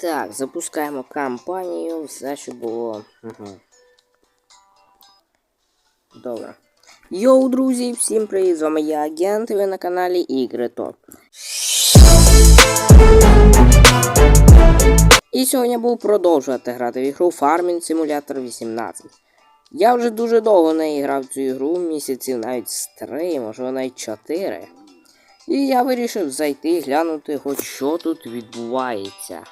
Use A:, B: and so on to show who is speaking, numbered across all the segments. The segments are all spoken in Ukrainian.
A: Так, запускаємо кампанію, все, що було. Добре. Йоу, друзі, всім привіт! З вами я агент, і ви на каналі Ігри Топ. І сьогодні я буду продовжувати грати в ігру Farming Simulator 18. Я вже дуже довго не грав цю ігру, місяців навіть з 3, можливо навіть 4. І я вирішив зайти і глянути, хоч що тут відбувається.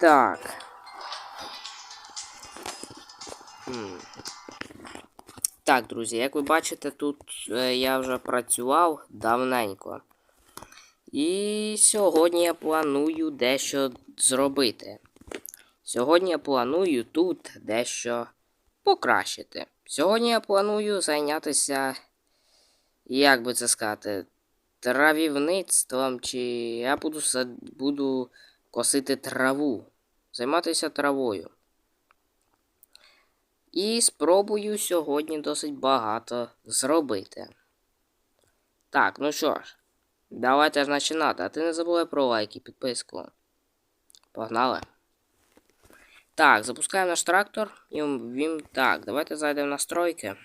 A: Так. Так, друзі, як ви бачите, тут е, я вже працював давненько. І сьогодні я планую дещо зробити. Сьогодні я планую тут дещо покращити. Сьогодні я планую зайнятися, як би це сказати, травівництвом, чи я буду, буду косити траву, займатися травою. І спробую сьогодні досить багато зробити. Так, ну що ж, давайте ж починати. А ти не забувай про лайк і підписку. Погнали. Так, запускаємо наш трактор. І він. Так, давайте зайдемо в настройки.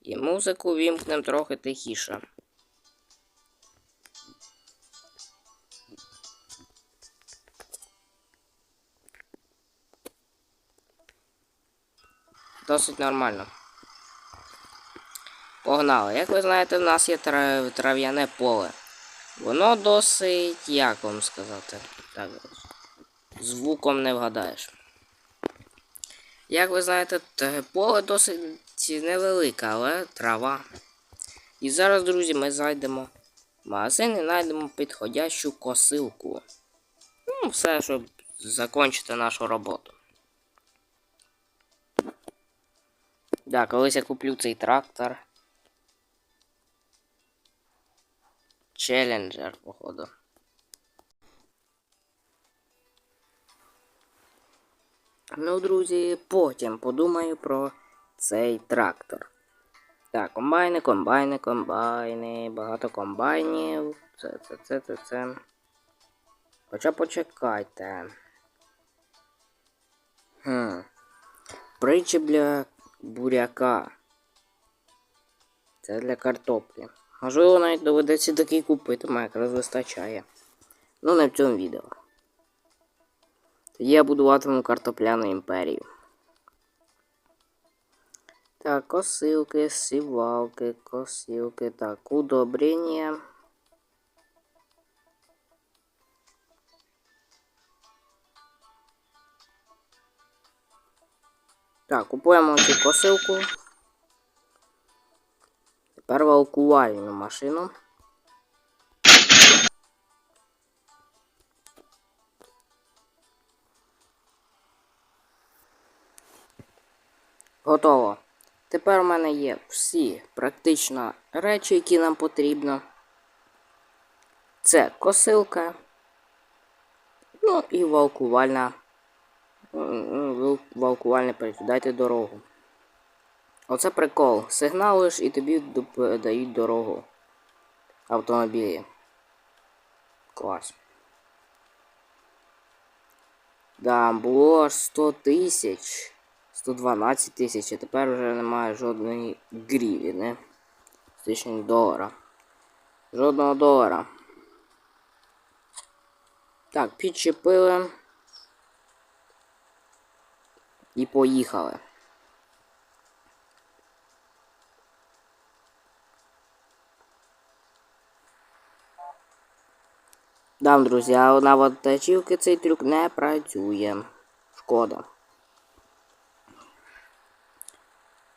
A: І музику вімкнемо трохи тихіше. Досить нормально. Погнали. Як ви знаєте, в нас є тра- трав'яне поле. Воно досить, як вам сказати, так, звуком не вгадаєш. Як ви знаєте, поле досить невелике, але трава. І зараз, друзі, ми зайдемо в магазин і знайдемо підходящу косилку. Ну, все, щоб закінчити нашу роботу. Да, колись я куплю цей трактор. Челленджер, походу. Ну, друзі, потім подумаю про цей трактор. Так, комбайни, комбайни, комбайни, багато комбайнів. Це, це, це, це, це. Хоча почекайте. Хм. Причіп буряка. Це для картоплі. Можливо, навіть доведеться такий купити, мене якраз вистачає. Ну, не в цьому відео. Тоді я будуватиму картопляну імперію. Так, косилки, сівалки, косилки, так, удобрення. Так, купуємо цю косилку. Тепер валкувальну машину. Готово. Тепер у мене є всі практично речі, які нам потрібно. Це косилка. Ну і валкувальна. М, Валкувальне перехід. Дайте дорогу. Оце прикол. Сигналиш і тобі дають дорогу. Автомобілі. Клас. Да, було 100 тисяч. 112 тисяч, а тепер вже немає жодної гривні. Точніше долара. Жодного долара. Так, підчепили. І поїхали. Дам, друзі, а на вантажівки цей трюк не працює. Шкода.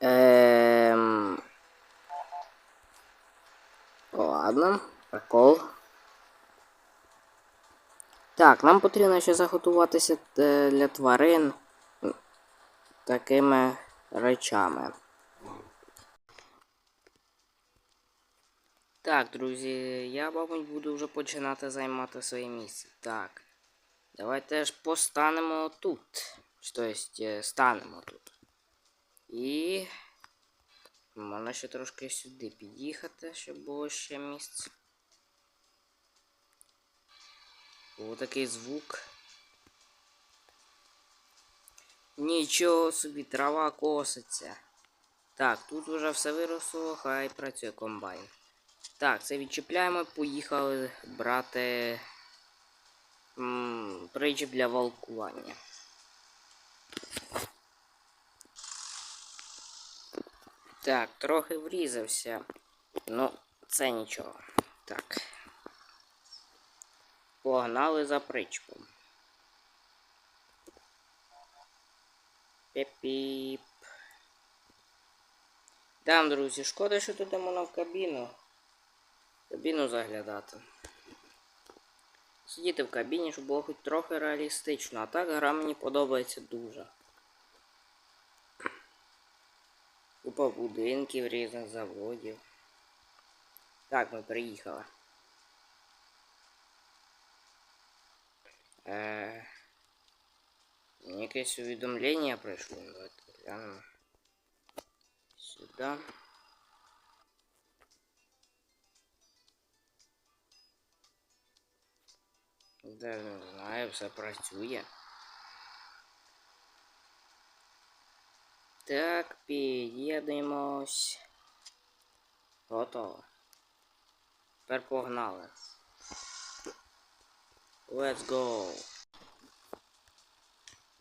A: Ем... Ладно, прикол. Так, нам потрібно ще заготуватися е, для тварин такими речами. Так, друзі, я, мабуть, буду вже починати займати своє місце. Так. Давайте ж постанемо тут. Тобто, станемо тут. І. Можна ще трошки сюди під'їхати, щоб було ще місце. Був такий звук. Нічого собі, трава коситься. Так, тут вже все виросло, хай працює комбайн. Так, це відчіпляємо, поїхали брати причіп для волкування. Так, трохи врізався. Ну, це нічого. Так. Погнали за причпом. Піп-піп. Там, друзі, шкода, що тут можна в кабіну. Кабіну заглядати. Сидіти в кабіні, щоб було хоч трохи реалістично, а так гра мені подобається дуже. Купа будинків різних заводів. Так, ми приїхали. Е, якесь увідомлення прийшло. Давайте глянемо. Сюди. Де не знаю, все працює. Так, під'єднуємось. Готово. Тепер погнали. Let's go.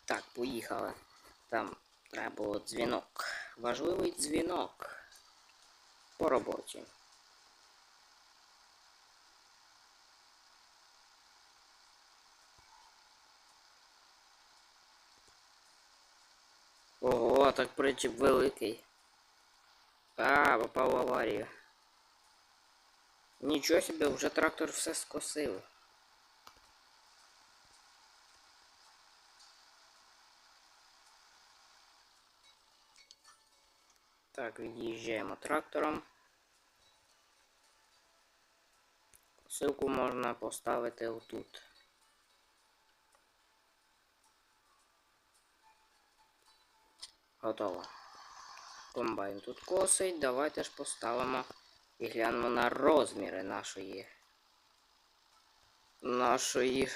A: Так, поїхали. Там треба було дзвінок. Важливий дзвінок. По роботі. Ого, так причіп великий. А, попав в аварію. Нічого собі, вже трактор все скосив. Так, від'їжджаємо трактором. Косилку можна поставити отут. Готово. Комбайн тут косить. Давайте ж поставимо і глянемо на розміри нашої. Нашої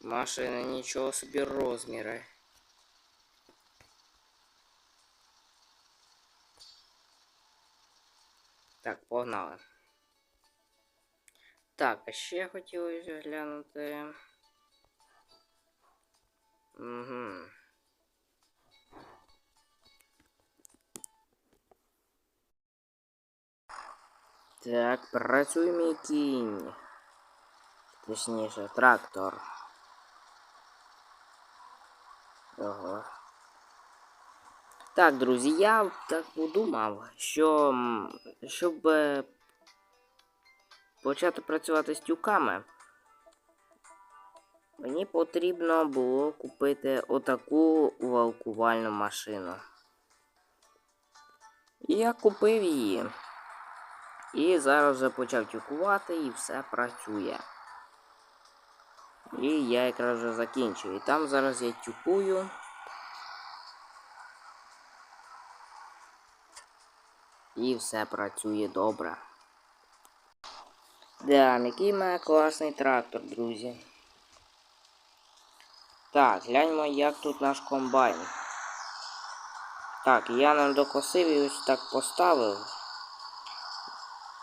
A: машини. Нічого собі розміри. Так, погнали. Так, а ще хотілося глянути. Угу. Так, працює мій кінь. Точніше, трактор. Ого. Так, друзі, я так подумав, що щоб е, почати працювати з тюками, мені потрібно було купити отаку валкувальну машину. Я купив її. І зараз вже почав тюкувати і все працює. І я якраз вже закінчив. І там зараз я тюкую. І все працює добре. Да, який має класний трактор, друзі. Так, гляньмо, як тут наш комбайн. Так, я нам докосив і ось так поставив.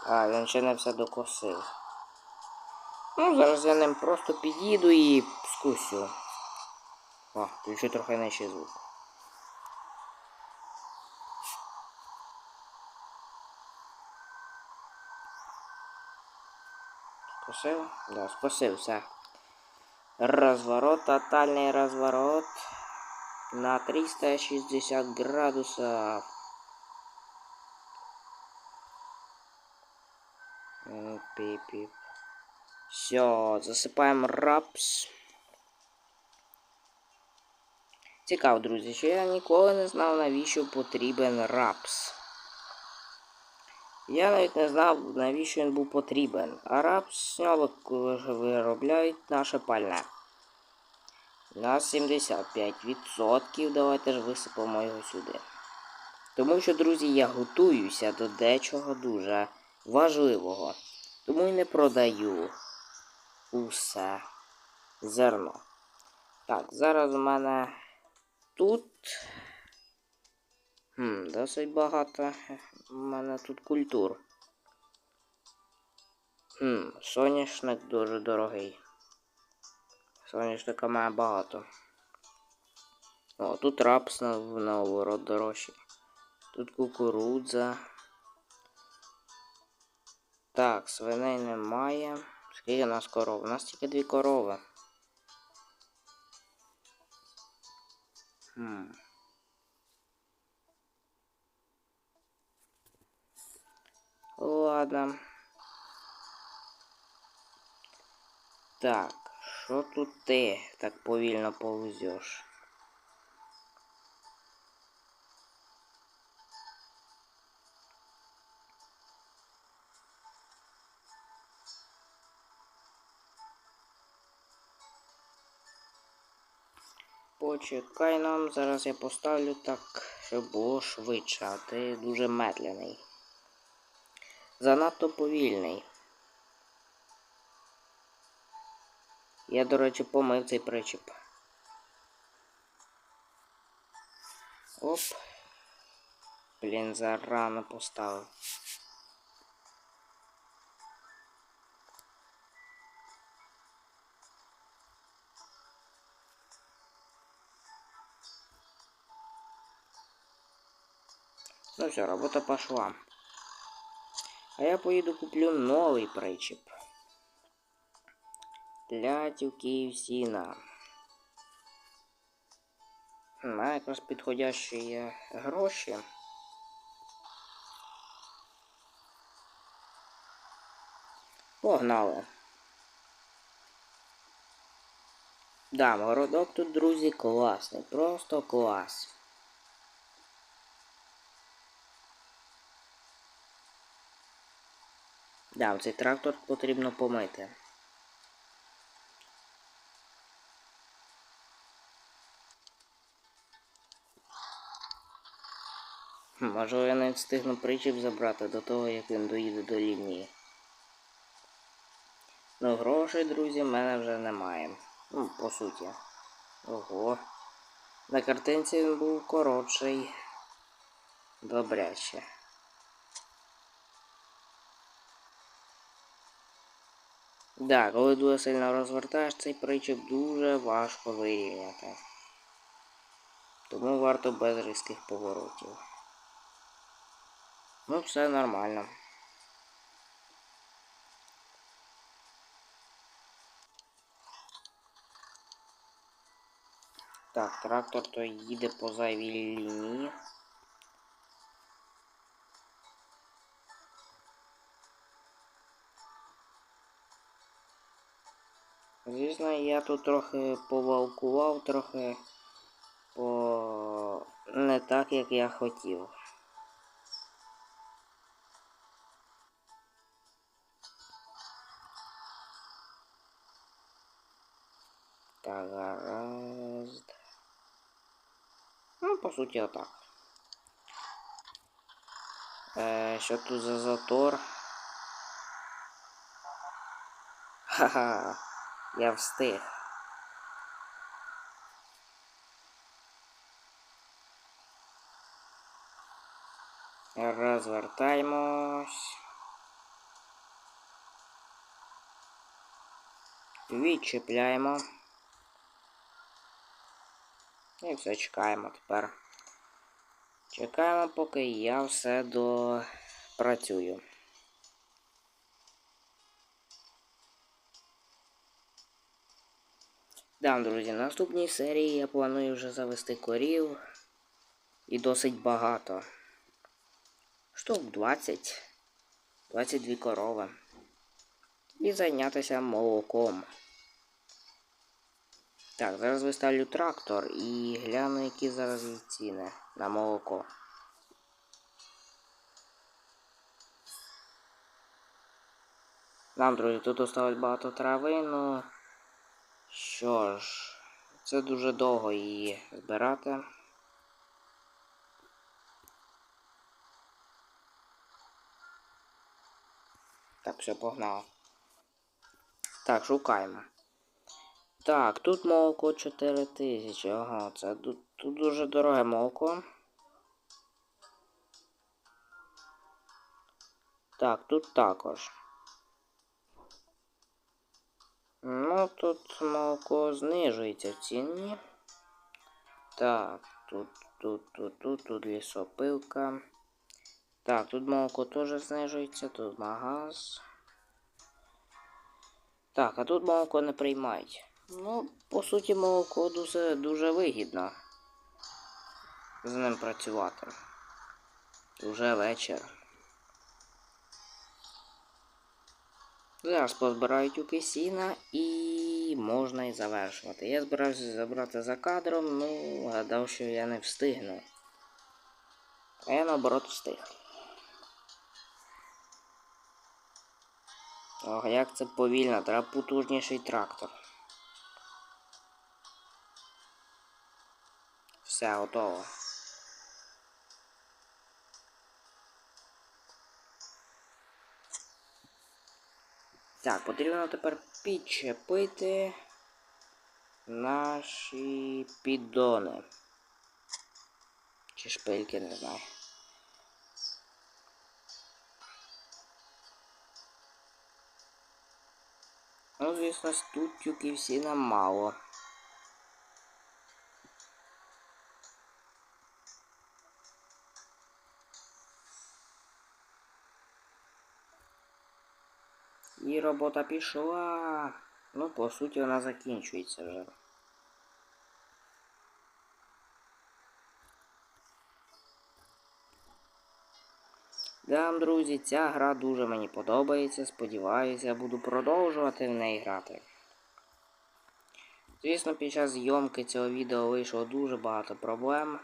A: А, він ще не все докосив. Ну, зараз я ним просто під'їду і скусю. О, включу трохи нижчий звук. Скосив? Да, скосив все. Разворот, тотальный разворот на 360 градусов. Пип-пип. Все, засипаємо рапс. Цікаво, друзі, що я ніколи не знав, навіщо потрібен рапс. Я навіть не знав, навіщо він був потрібен. А рапс з нього виробляють наше пальне. На 75%. Давайте ж висипаємо його сюди. Тому що, друзі, я готуюся до дечого дуже важливого. Тому і не продаю усе. зерно. Так, зараз у мене тут. Хм, досить багато у мене тут культур. Хм, соняшник дуже дорогий. Соняшника має багато. О, тут рапс на, наоборот дорожчий. Тут кукурудза. Так, свиней немає. Скільки у нас коров? У нас тільки дві корови. Хм. Ладно. Так, що тут ти так повільно повзеш? Почекай нам, зараз я поставлю так, щоб було швидше, а ти дуже медленний. Занадто повільний. Я, до речі, помив цей причіп. Оп. Блін, зарано поставив. Ну все, работа пошла. А я поїду куплю новий причіп. Для тюків сіна. На якраз підходящі гроші. Погнали. Да, городок тут, друзі, класний. Просто клас. Да, цей трактор потрібно помити. Може я не встигну причіп забрати до того, як він доїде до лінії. Ну, грошей, друзі, в мене вже немає. Ну, по суті. Ого. На картинці він був коротший. Добряче. Да, коли дуже сильно розвертаєш, цей причіп дуже важко вирівняти. Тому варто без різких поворотів. Ну, все нормально. Так, трактор то їде по зайвій лінії. Я тут трохи повалкував, трохи по не так, як я хотів. Так, гаразд. Ну, по суті, отак. Е, що тут за затор? Ха-ха, я встиг. Розвертаємось. Відчіпляємо. І все, чекаємо тепер. Чекаємо, поки я все допрацюю. Да, друзі, в наступній серії я планую вже завести корів. І досить багато. Штук 20. 22 корови. І зайнятися молоком. Так, зараз виставлю трактор і гляну, які зараз ціни на молоко. Нам, друзі, тут осталось багато трави, ну що ж, це дуже довго її збирати. Так, все, погнало. Так, шукаємо. Так, тут молоко 4 тисячі. Ага, це тут дуже дороге молоко. Так, тут також. Ну, тут молоко знижується в ціні. Так, тут, тут, тут, тут, тут лісопилка. Так, тут молоко теж знижується, тут магаз. Так, а тут молоко не приймають. Ну, по суті, молоко дуже, дуже вигідно з ним працювати. Уже вечір. Зараз позбирають у кисіна і можна і завершувати. Я збирався забрати за кадром, ну гадав, що я не встигну. А я наоборот встиг. Ох, як це повільно, треба потужніший трактор. Все, готово. Так, потрібно тепер підчепити наші піддони. Чи шпильки, не знаю. Ну, звісно, тут тюки всі нам мало. І робота пішла. Ну, по суті, вона закінчується вже. Да, друзі, ця гра дуже мені подобається. Сподіваюся, буду продовжувати в неї грати. Звісно, під час зйомки цього відео вийшло дуже багато проблем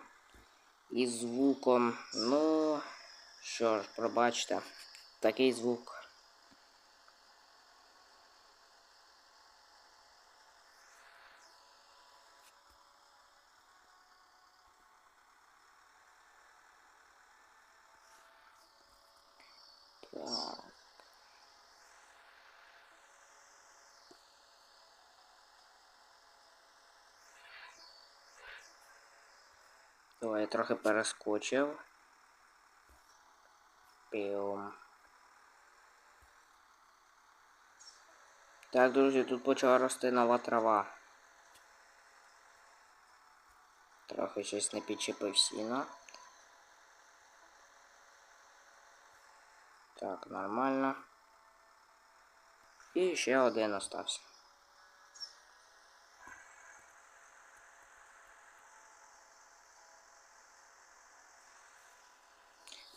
A: із звуком. Ну, що ж, пробачте, такий звук. Так. Ой, я трохи перескочив. Піум. Так, друзі, тут почала рости нова трава. Трохи щось не підчепив сіно. Так, нормально. І ще один остався.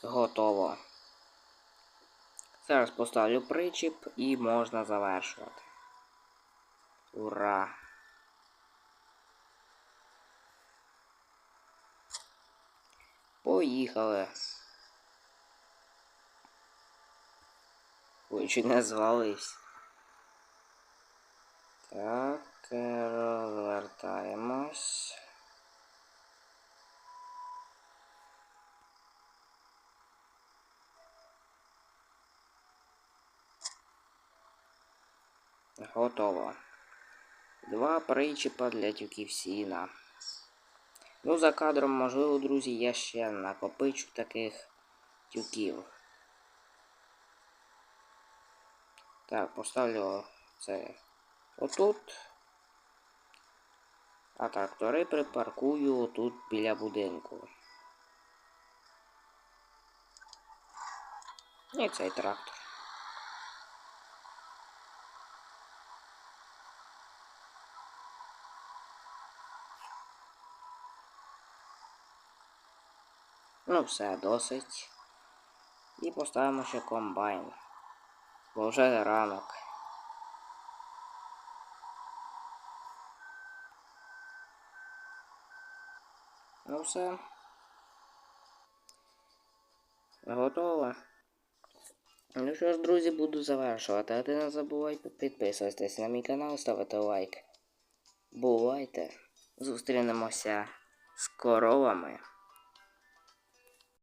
A: Готово. Зараз поставлю причіп і можна завершувати. Ура! Поїхали. Ой, чуть не звалився. Так, розвертаємось. Готово. Два причіпа для тюків сіна. Ну, за кадром, можливо, друзі, я ще накопичу таких тюків. Так, поставлю це отут. А трактори припаркую отут біля будинку. І цей трактор. Ну, все, досить. І поставимо ще комбайн. Бо вже ранок. Ну все. Готово. Ну що ж, друзі, буду завершувати. А ти не забувайте підписуватись на мій канал, ставити лайк. Бувайте. Зустрінемося з коровами.